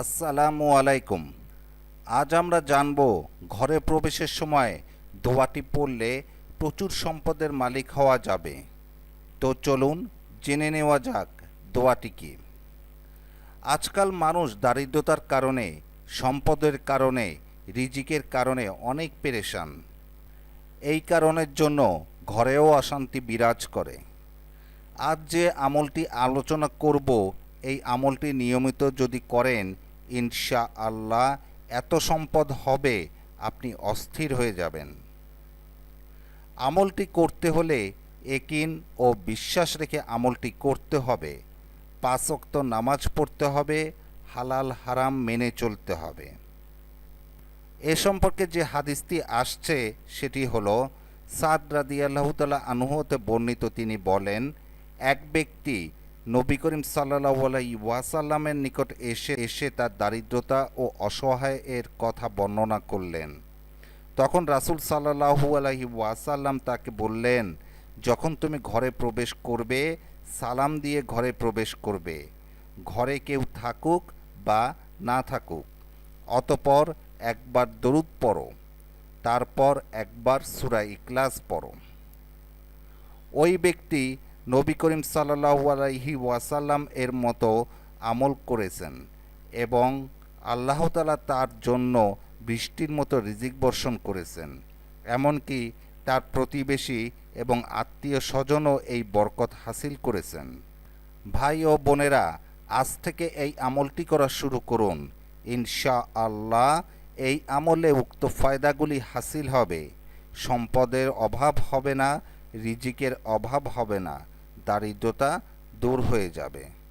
আসসালামু আলাইকুম। আজ আমরা জানব ঘরে প্রবেশের সময় দোয়াটি পড়লে প্রচুর সম্পদের মালিক হওয়া যাবে। তো চলুন জেনে নেওয়া যাক দোয়াটি কি। আজকাল মানুষ দারিদ্রতার কারণে সম্পদের কারণে, রিজিকের কারণে অনেক পেরেশান। এই কারণের জন্য ঘরেও অশান্তি বিরাজ করে। আজ যে আমলটি আলোচনা করব, এই আমলটি নিয়মিত যদি করেন ইনশা আল্লাহ এত সম্পদ হবে, আপনি অস্থির হয়ে যাবেন। আমলটি করতে হলে একিন ও বিশ্বাস রেখে আমলটি করতে হবে। পাঁচ ওয়াক্ত নামাজ পড়তে হবে হালাল হারাম মেনে চলতে হবে। এ সম্পর্কে যে হাদিসটি আসছে, সেটি হলো, সাদ রাদিয়াল্লাহু তাআলা আনহুতে বর্ণিত তিনি বলেন, এক ব্যক্তি নবী করিম সাল্লাল্লাহু আলাইহি ওয়াসাল্লামের নিকট এসে এসে তার দারিদ্রতা ও অসহায় এর কথা বর্ণনা করলেন। তখন রাসূল সাল্লাল্লাহু আলাইহি ওয়াসাল্লাম তাকে বললেন, যখন তুমি ঘরে প্রবেশ করবে, সালাম দিয়ে ঘরে প্রবেশ করবে। ঘরে কেউ থাকুক বা না থাকুক, অতপর একবার দরুদ পড়ো, তারপর একবার সূরা ইখলাস পড়ো। ওই ব্যক্তি নবী করিম আলাইহি ওয়াসাল্লাম এর মতো আমল করেছেন এবং আল্লাহ তাআলা তার জন্য বৃষ্টির মতো রিজিক বর্ষণ করেছেন, এমনকি তার প্রতিবেশী এবং আত্মীয় স্বজনও এই বরকত হাসিল করেছেন। ভাই ও বোনেরা আজ থেকে এই আমলটি করা শুরু করুন। ইনশা আল্লাহ এই আমলে উক্ত ফায়দাগুলি হাসিল হবে। সম্পদের অভাব হবে না, রিজিকের অভাব হবে না, দারিদ্রতা দূর হয়ে যাবে।